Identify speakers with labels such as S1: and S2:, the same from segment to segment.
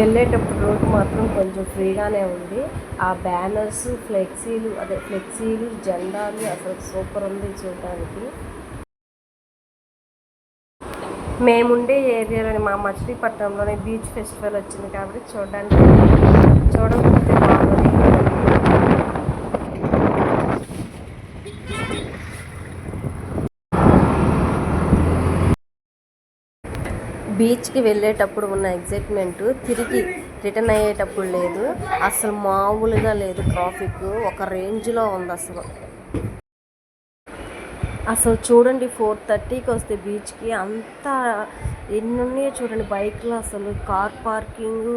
S1: వెళ్ళేటప్పుడు రోడ్ మాత్రం కొంచెం ఫ్రీగానే ఉంది. ఆ బ్యానర్స్ ఫ్లెక్సీలు అదే ఫ్లెక్సీలు జెండాలు అసలు సూపర్ ఉంది చూడడానికి. మేముండే ఏరియాలోని మా మచిలీపట్నంలోనే బీచ్ ఫెస్టివల్ వచ్చింది కాబట్టి చూడడానికి చూడకపోతే బాగుంది బీచ్కి వెళ్ళేటప్పుడు ఉన్న ఎగ్జైట్మెంట్ తిరిగి రిటర్న్ అయ్యేటప్పుడు లేదు. అసలు మామూలుగా లేదు ట్రాఫిక్. ఒక రేంజ్లో ఉంది అసలు. అసలు చూడండి ఫోర్ థర్టీకి వస్తే బీచ్కి అంతా ఎన్ని ఉన్నాయో చూడండి బైక్లు అసలు. కార్ పార్కింగ్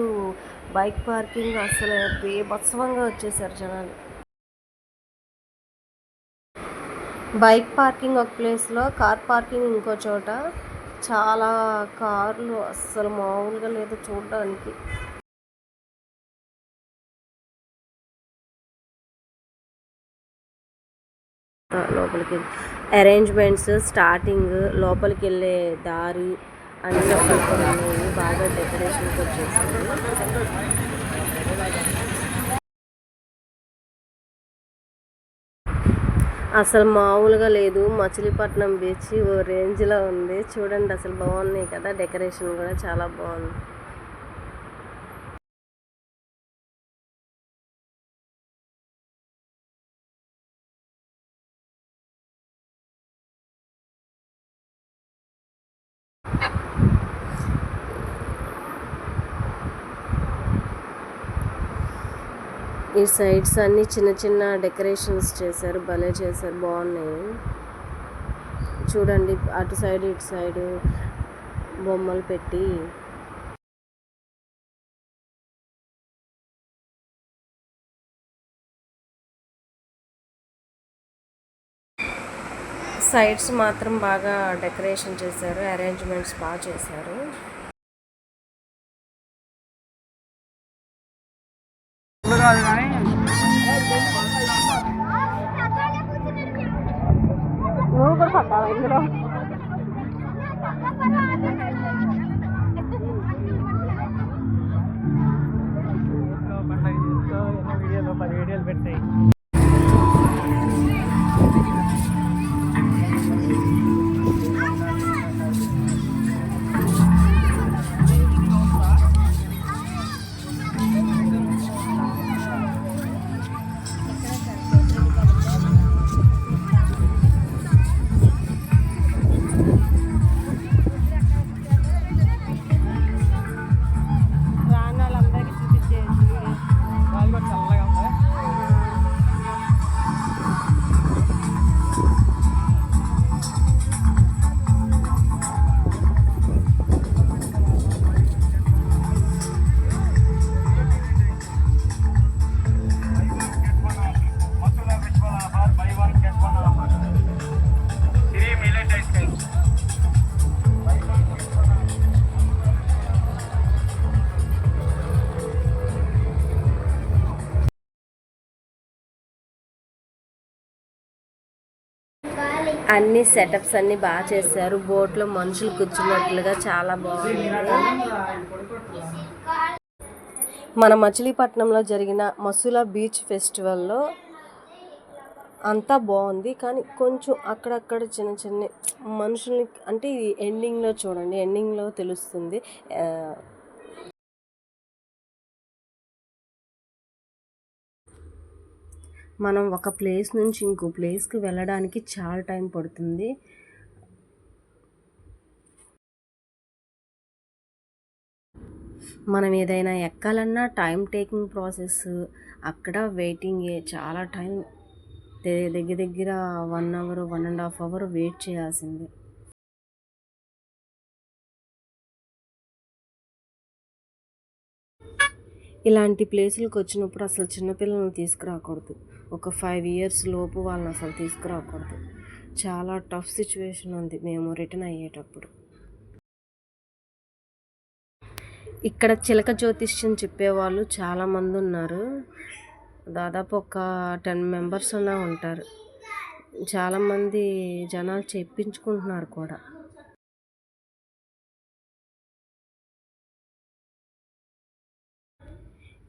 S1: బైక్ పార్కింగ్ అసలు బేభత్సవంగా వచ్చేసారు జనాలు. బైక్ పార్కింగ్ ఒక ప్లేస్లో కార్ పార్కింగ్ ఇంకో చోట. చాలా కార్లు అస్సలు మామూలుగా లేదు చూడడానికి. లోపలికి అరేంజ్మెంట్స్ స్టార్టింగ్ లోపలికి వెళ్ళే దారి అన్ని సూపర్ బాగా డెకరేషన్కి వచ్చేసింది అసలు మామూలుగా లేదు. మచిలీపట్నం బీచ్ ఓ రేంజ్లో ఉంది. చూడండి అసలు బాగున్నాయి కదా డెకరేషన్ కూడా చాలా బాగుంది. ఈ సైడ్స్ అన్ని చిన్న చిన్న డెకరేషన్స్ చేశారు భలే చేశారు బాగున్నాయి. చూడండి అటు సైడ్ ఇటు సైడ్ బొమ్మలు పెట్టి. సైడ్స్ మాత్రం బాగా డెకరేషన్ చేశారు అరేంజ్మెంట్స్ బాగా చేశారు.
S2: కాదు కానీ.
S1: నువ్వు కూడా పడ్డావా ఇందులో?
S2: వీడియోలో పది వీడియోలు పెట్టాయి.
S1: అన్ని సెటప్స్ అన్ని బాగా చేశారు. బోట్లో మనుషులు కూర్చున్నట్లుగా చాలా బాగుంది. మన మచిలీపట్నంలో జరిగిన మసులా బీచ్ ఫెస్టివల్లో అంతా బాగుంది. కానీ కొంచెం అక్కడక్కడ చిన్న చిన్న మనుషుల్ని అంటే ఇది ఎండింగ్లో చూడండి ఎండింగ్లో తెలుస్తుంది. మనం ఒక ప్లేస్ నుంచి ఇంకో ప్లేస్కి వెళ్ళడానికి చాలా టైం పడుతుంది. మనం ఏదైనా ఎక్కాలన్నా టైం టేకింగ్ ప్రాసెస్ అక్కడ వెయిటింగ్ చాలా టైం దగ్గర దగ్గర one hour one and half hour wait చేయాల్సిందే. ఇలాంటి ప్లేసులకు వచ్చినప్పుడు అసలు చిన్నపిల్లలను తీసుకురాకూడదు. ఒక ఫైవ్ ఇయర్స్ లోపు వాళ్ళని అసలు తీసుకురాకూడదు. చాలా టఫ్ సిచ్యువేషన్ ఉంది మేము రిటర్న్ అయ్యేటప్పుడు. ఇక్కడ చిలక జ్యోతిష్యం చెప్పేవాళ్ళు చాలామంది ఉన్నారు. దాదాపు ఒక టెన్ మెంబర్స్ ఉన్నా ఉంటారు. చాలామంది జనాలు చెప్పించుకుంటున్నారు కూడా.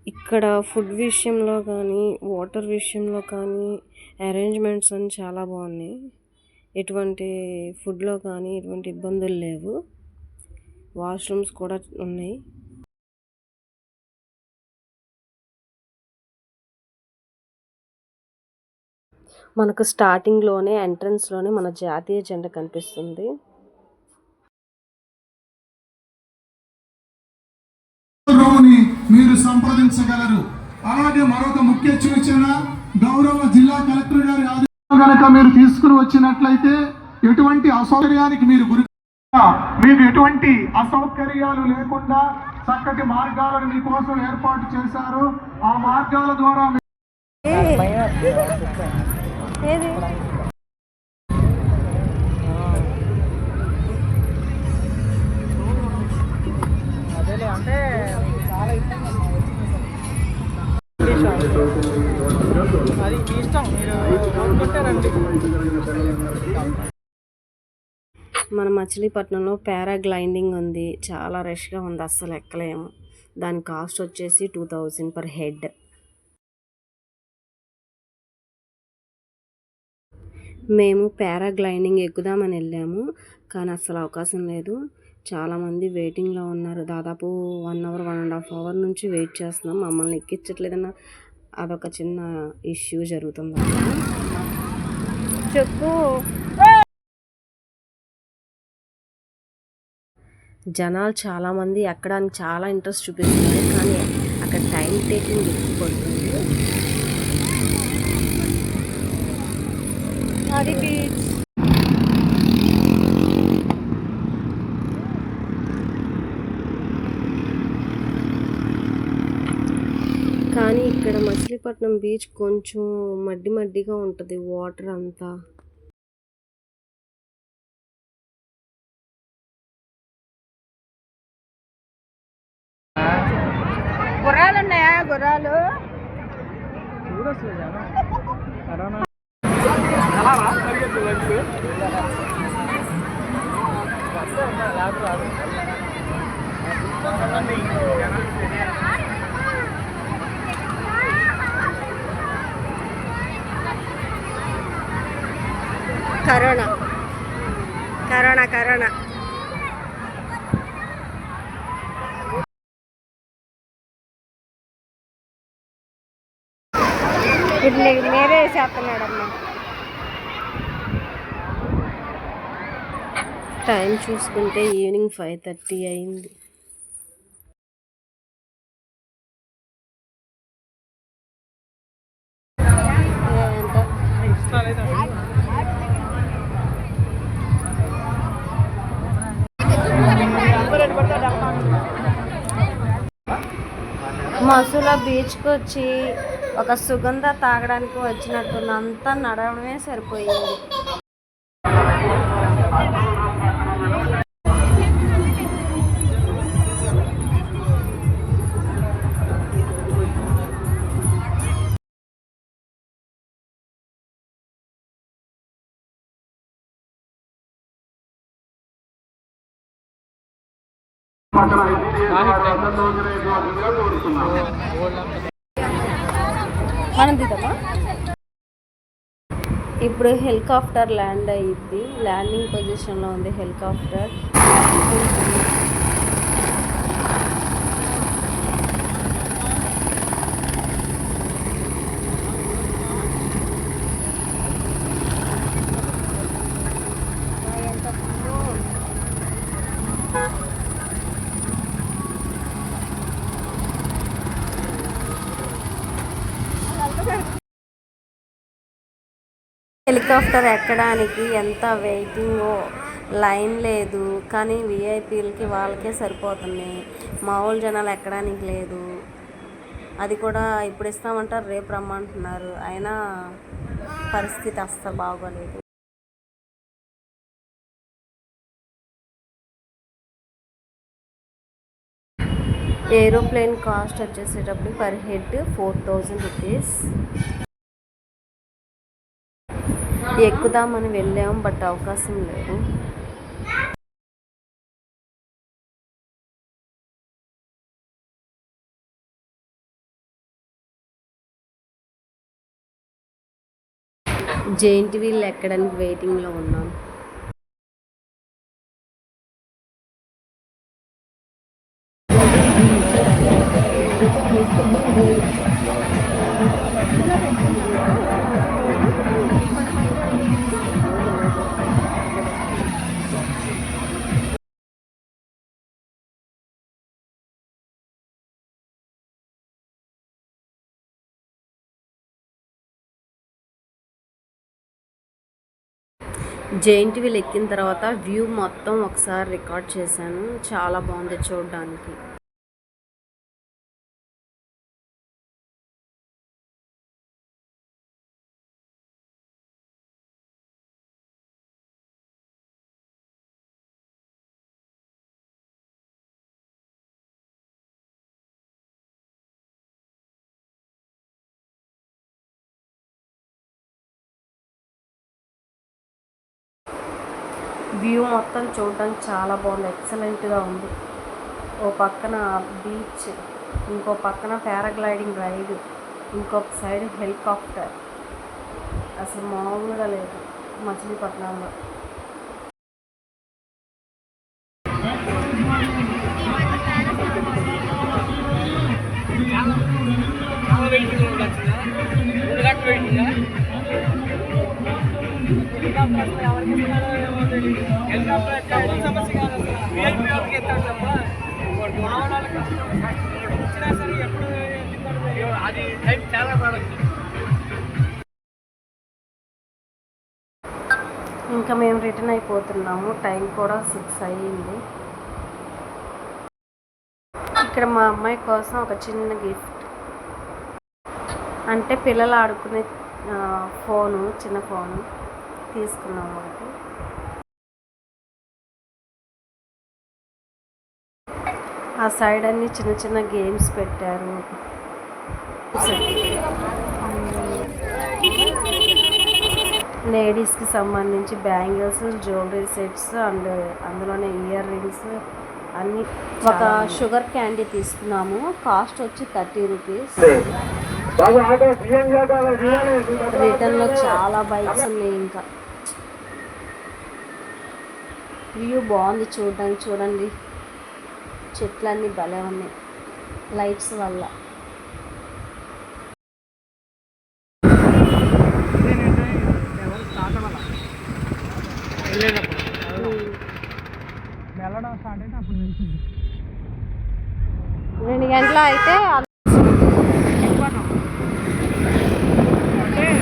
S1: ఇక్కడ ఫుడ్ విషయంలో కానీ వాటర్ విషయంలో కానీ అరేంజ్మెంట్స్ అని చాలా బాగున్నాయి. ఎటువంటి ఫుడ్లో కానీ ఎటువంటి ఇబ్బందులు లేవు. వాష్రూమ్స్ కూడా ఉన్నాయి. మనకు స్టార్టింగ్లోనే ఎంట్రన్స్లోనే మన జాతీయ జెండా కనిపిస్తుంది.
S3: మీరు సంప్రదించగలరు. అలాగే మరొక ముఖ్య సూచన గౌరవ జిల్లా కలెక్టర్ గారి ఆదేశం కనుక మీరు తీసుకుని వచ్చినట్లయితే ఎటువంటి అసౌకర్యానికి మీరు గురి మీకు ఎటువంటి అసౌకర్యాలు లేకుండా చక్కటి మార్గాలను మీకోసం ఏర్పాటు చేశారు. ఆ మార్గాల ద్వారా
S2: అంటే అది మీ ఇష్టం మీరు
S1: మన మచిలీపట్నంలో పారాగ్లైండింగ్ ఉంది. చాలా రష్గా ఉంది. అస్సలు ఎక్కలేము. దాని కాస్ట్ వచ్చేసి టూ థౌజండ్ పర్ హెడ్. మేము పారాగ్లైడింగ్ ఎక్కుదామని వెళ్ళాము. కానీ అస్సలు అవకాశం లేదు. చాలామంది వెయిటింగ్లో ఉన్నారు. దాదాపు one hour one and half hour నుంచి వెయిట్ చేస్తున్నాం. మమ్మల్ని ఎక్కించట్లేదన్న అదొక చిన్న ఇష్యూ జరుగుతుంది. చెప్పు. జనాలు చాలామంది ఎక్కడానికి చాలా ఇంట్రెస్ట్ చూపిస్తున్నారు. కానీ అక్కడ టైం టేకింగ్ ఎక్కువ పడుతుంది. అది బీచ్ కానీ ఇక్కడ మచిలీపట్నం బీచ్ కొంచెం మడ్డి మడ్డిగా ఉంటుంది వాటర్ అంతా.
S2: గుర్రాలు ఉన్నాయా గుర్రాలు. కరోనా.
S1: Corona corona.
S2: ఇప్పుడు నీకు మీరే చేస్తున్నాడమ్మా.
S1: టైం చూసుకుంటే ఈవినింగ్ ఫైవ్ థర్టీ అయింది. మసూల బీచ్కి వచ్చి ఒక సుగంధ తాగడానికి వచ్చినట్టు అంతా నడవడమే సరిపోయింది. మనం దిద్దామా ఇప్పుడు హెలికాప్టర్ ల్యాండ్ అయ్యింది ల్యాండింగ్ పొజిషన్లో ఉంది హెలికాప్టర్. హెలికాప్టర్ ఎక్కడానికి ఎంత వెయిటింగ్ లైన్ లేదు. కానీ విఐపీలకి వాళ్ళకే సరిపోతుంది. మామూలు జనాలు ఎక్కడానికి లేదు. అది కూడా ఇప్పుడు ఇస్తామంటారు రేపు రమ్మంటున్నారు. అయినా పరిస్థితి అస్సలు బాగోలేదు. Aeroplane cost వచ్చేసేటప్పుడు per head four thousand rupees. ఎక్కుదామని వెళ్ళాం బట్ అవకాశం లేదు. జెయింట్ వీల్ ఎక్కడానికి వెయిటింగ్లో ఉన్నాం. జెయింట్ వీల్ ఎక్కిన తర్వాత వ్యూ మొత్తం ఒకసారి రికార్డ్ చేశాను. చాలా బాగుంది చూడడానికి. వ్యూ మొత్తం చూడడానికి చాలా బాగుంది. ఎక్సలెంట్గా ఉంది. ఓ పక్కన బీచ్ ఇంకో పక్కన పారాగ్లైడింగ్ రైడ్ ఇంకొక సైడ్ హెలికాప్టర్. అసలు మామూలుగా లేదు. మచిలీపట్నంలో.
S2: టైం
S1: కూడా సిక్స్ అయ్యింది. ఇక్కడ మా అమ్మాయి కోసం ఒక చిన్న గిఫ్ట్. అంటే పిల్లలు ఆడుకునే ఫోను చిన్న ఫోను తీసుకున్నాము ఒకటి. ఆ సైడ్ అన్ని చిన్న చిన్న గేమ్స్ పెట్టారు. లేడీస్కి సంబంధించి బ్యాంగిల్స్ జ్యువెలరీ సెట్స్ అండ్ అందులోనే ఇయర్ రింగ్స్ అన్ని. ఒక షుగర్ క్యాండీ తీసుకున్నాము. కాస్ట్ వచ్చి థర్టీ రూపీస్. రిటర్న్లో చాలా బైక్స్ ఉన్నాయి ఇంకా. వ్యూ బాగుంది చూడడానికి చూడండి. చెట్లన్నీ భలే ఉన్నాయి. లైట్స్ వల్ల
S2: ఎవరు స్టార్ట్ అవ్వాల వెళ్ళేటప్పుడు వెళ్ళడం స్టార్ట్ అయితే అప్పుడు తెలిసింది
S1: రెండు గంటల అయితే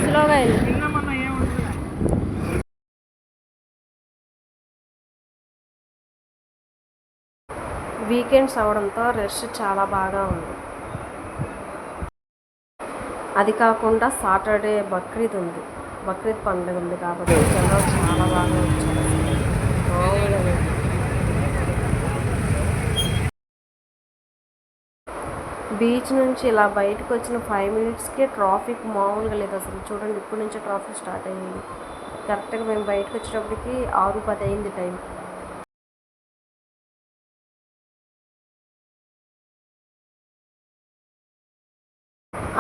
S1: స్లోగా వీకెండ్స్ అవడంతో రష్ చాలా బాగా ఉంది. అది కాకుండా సాటర్డే బక్రీద్ ఉంది. బక్రీద్ పండుగ ఉంది కాబట్టి జనం చాలా బాగా వచ్చారు మామూలుగా లేదు. బీచ్ నుంచి ఇలా బయటకు వచ్చిన ఫైవ్ మినిట్స్కే ట్రాఫిక్ మామూలుగా లేదు అసలు. చూడండి ఇప్పటి నుంచే ట్రాఫిక్ స్టార్ట్ అయ్యింది. కరెక్ట్గా మేము బయటకు వచ్చేటప్పటికి ఆరు పది అయింది టైం.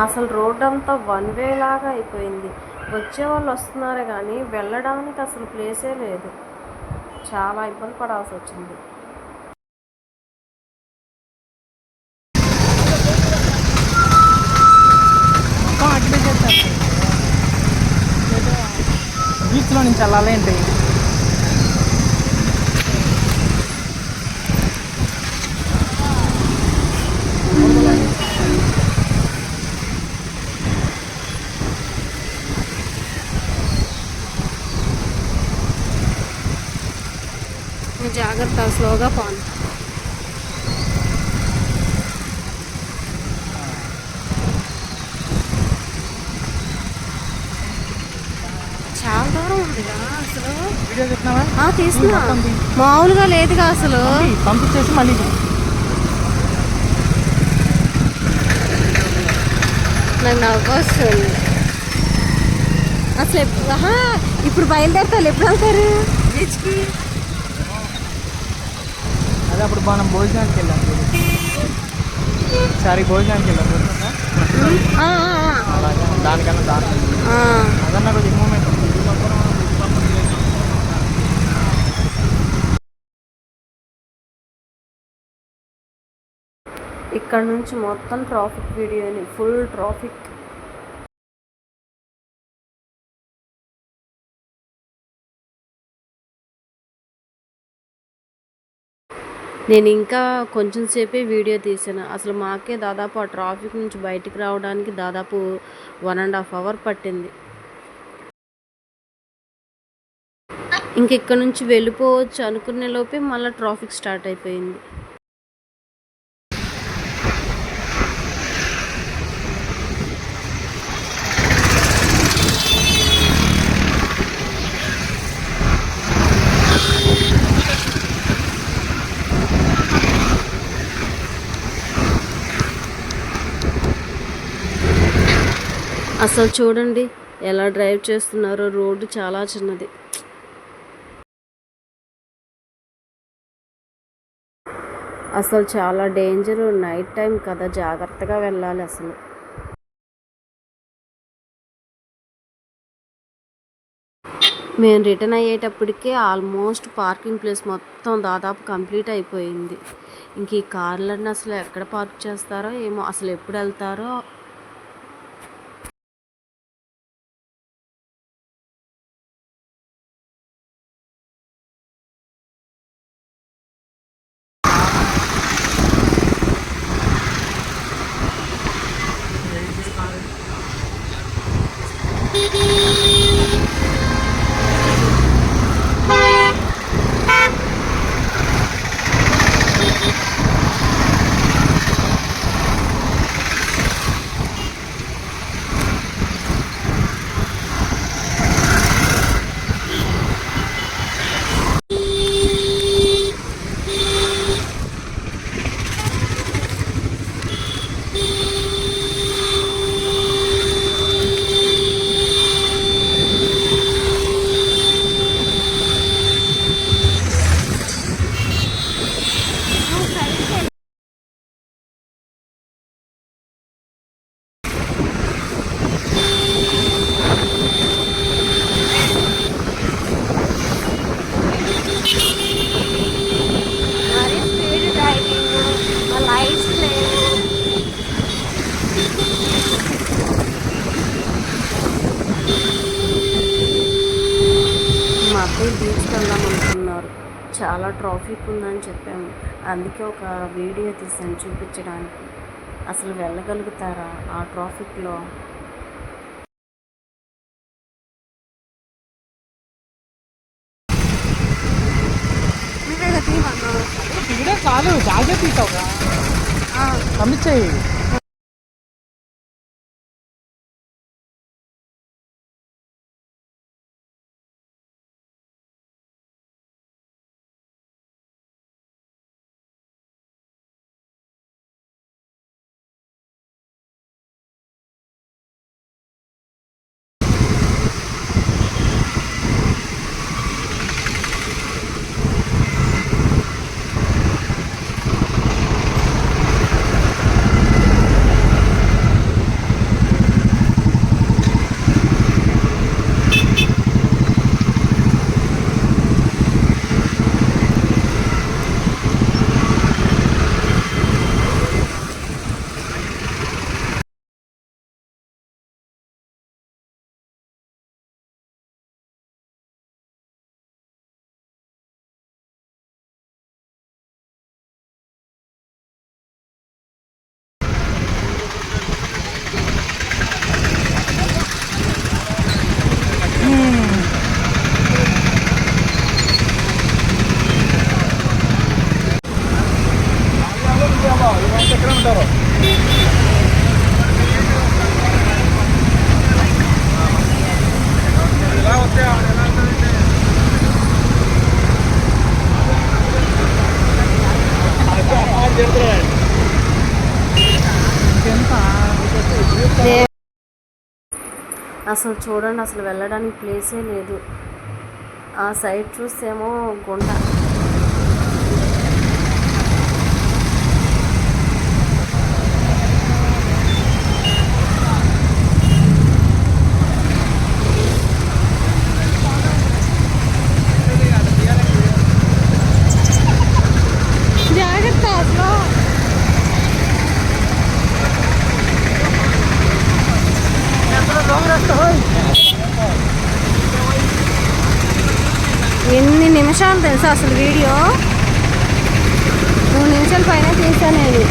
S1: అసలు రోడ్ అంతా వన్ వే లాగా అయిపోయింది. వచ్చే వాళ్ళు వస్తున్నారు కానీ వెళ్ళడానికి అసలు ప్లేసే లేదు. చాలా ఇబ్బంది పడాల్సి వచ్చింది
S2: మొత్తం అడ్డు చేస్తారు బీచ్లో వెళ్ళాలేంటి
S1: జాగ్రత్త స్లోగా పోను మామూలుగా లేదుగా అసలు.
S2: పంపించేసి మళ్ళీ
S1: నాకు నవ్వు వస్తుంది అసలు ఇప్పుడు బయలుదేరతారు ఎప్పుడు వెళ్తారు? బీచ్కి.
S2: అదే అప్పుడు మనం భోజనానికి వెళ్ళాం. సరే భోజనానికి వెళ్ళాం దానికన్నా దాని అదన్నా కొంచెం మూమెంట్
S1: ఇక్కడ నుంచి మొత్తం ట్రాఫిక్ వీడియోని ఫుల్ ట్రాఫిక్. నేను ఇంకా కొంచెం సేపే వీడియో తీసాను అసలు మాకే దాదాపు ఆ ట్రాఫిక్ నుంచి బయటికి రావడానికి దాదాపు వన్ అండ్ హాఫ్ అవర్ పట్టింది. ఇంక ఇక్కడ నుంచి వెళ్ళిపోవచ్చు అనుకునే లోపే మళ్ళీ ట్రాఫిక్ స్టార్ట్ అయిపోయింది. అసలు చూడండి ఎలా డ్రైవ్ చేస్తున్నారో రోడ్డు చాలా చిన్నది. అసలు చాలా డేంజర్ నైట్ టైం కదా జాగ్రత్తగా వెళ్ళాలి అసలు. మేము రిటర్న్ అయ్యేటప్పటికే ఆల్మోస్ట్ పార్కింగ్ ప్లేస్ మొత్తం దాదాపు కంప్లీట్ అయిపోయింది. ఇంక ఈ కార్లన్నీ అసలు ఎక్కడ పార్క్ చేస్తారో ఏమో అసలు ఎప్పుడు వెళ్తారో మా అబ్బాయి బీచ్కి వెళ్దాం అనుకున్నారు ట్రాఫిక్ ఉందని చెప్పాము. అందుకే ఒక వీడియో తీసాను చూపించడానికి. అసలు వెళ్ళగలుగుతారా ఆ ట్రాఫిక్లో?
S2: చాలు జాగ్రత్త పంపించేయి
S4: అసలు చూడండి అసలు వెళ్ళడానికి ప్లేసే లేదు. ఆ సైడ్ చూస్తేమో గుంట జాగ్రత్త అసలు ఎన్ని నిమిషాలు తెలుసా అసలు వీడియో? మూడు నిమిషాల పైన తీసాను నేను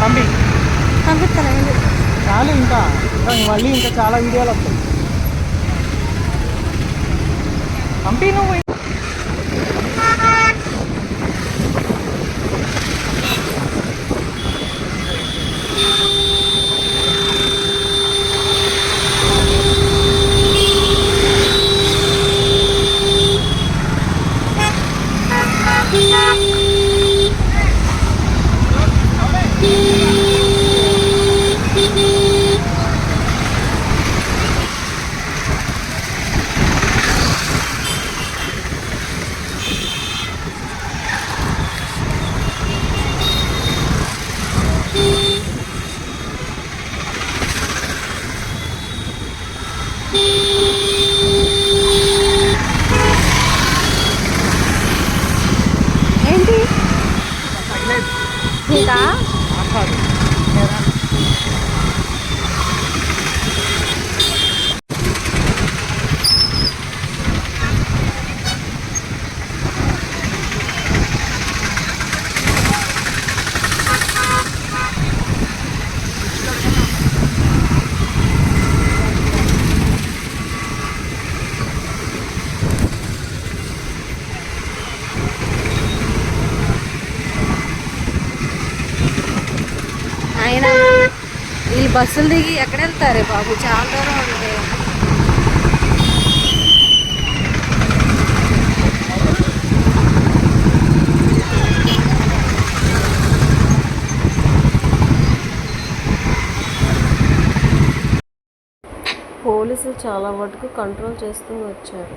S2: పంపి
S4: పంపిస్తాను
S2: చాలు ఇంకా ఇంకా మళ్ళీ ఇంకా చాలా వీడియోలు వస్తాయి పంపి నువ్వు
S4: ఏంటి నీకా ఆయన వీళ్ళు బస్సులు దిగి ఎక్కడ వెళ్తారే బాబు? చాలా దూరం ఉంది. పోలీసులు చాలా మటుకు కంట్రోల్ చేస్తూ వచ్చారు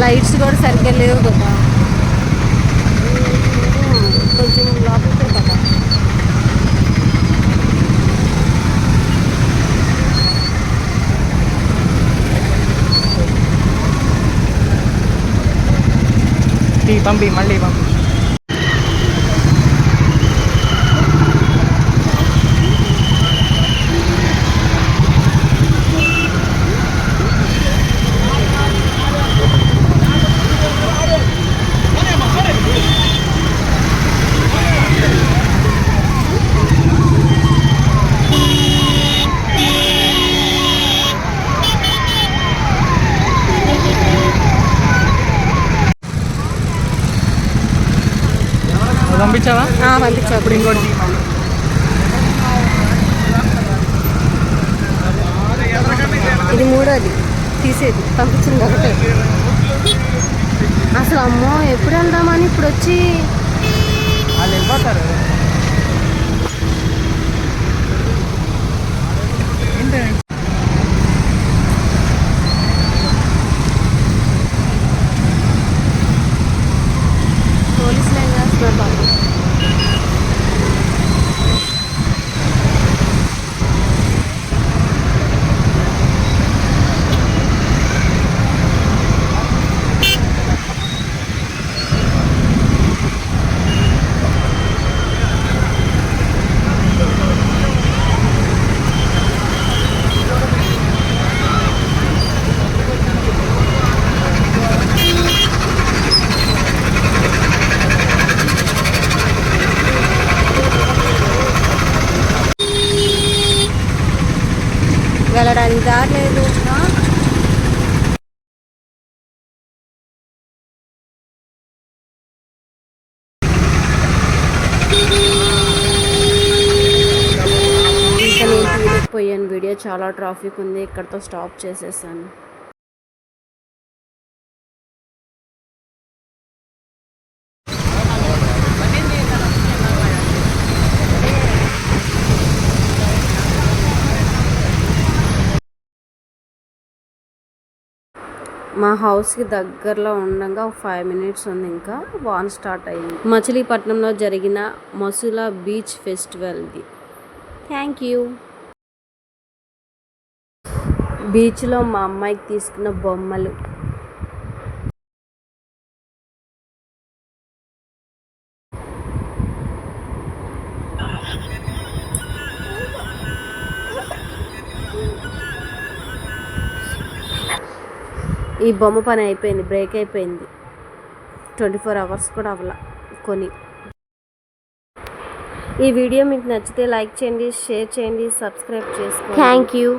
S4: లైట్స్ కూడా సరిగ్గా లేవు కదా కొంచెం లోపలికే కదా
S2: తీ పంపి మళ్ళీ పంపి పంపించావా?
S4: పంపించా
S2: ఇప్పుడు ఇంకోటి.
S4: ఇది మూడోది తీసేది పంపించింది ఒకటే. అసలు అమ్మో ఎప్పుడు వెళ్దామని ఇప్పుడు వచ్చి
S2: వాళ్ళు వెళ్ళిపోతారు ఏంటి
S1: దారి లేదు ఆ? ఇంకా నేను తీయలేకపోయాను వీడియో చాలా ట్రాఫిక్ ఉంది ఇక్కడతో స్టాప్ చేసేసాను. మా హౌస్కి దగ్గరలో ఉండగా ఒక ఫైవ్ మినిట్స్ ఉంది ఇంకా వాన్ స్టార్ట్ అయింది. మచిలీపట్నంలో జరిగిన మసులా బీచ్ ఫెస్టివల్ది. Thank you. బీచ్లో మా అమ్మాయికి తీసుకున్న బొమ్మలు. ఈ బొమ్మ పని అయిపోయింది బ్రేక్ అయిపోయింది. ట్వంటీ ఫోర్ అవర్స్ కూడా అవ్వాల కొని. ఈ వీడియో మీకు నచ్చితే లైక్ చేయండి షేర్ చేయండి సబ్స్క్రైబ్ చేసుకోండి. Thank you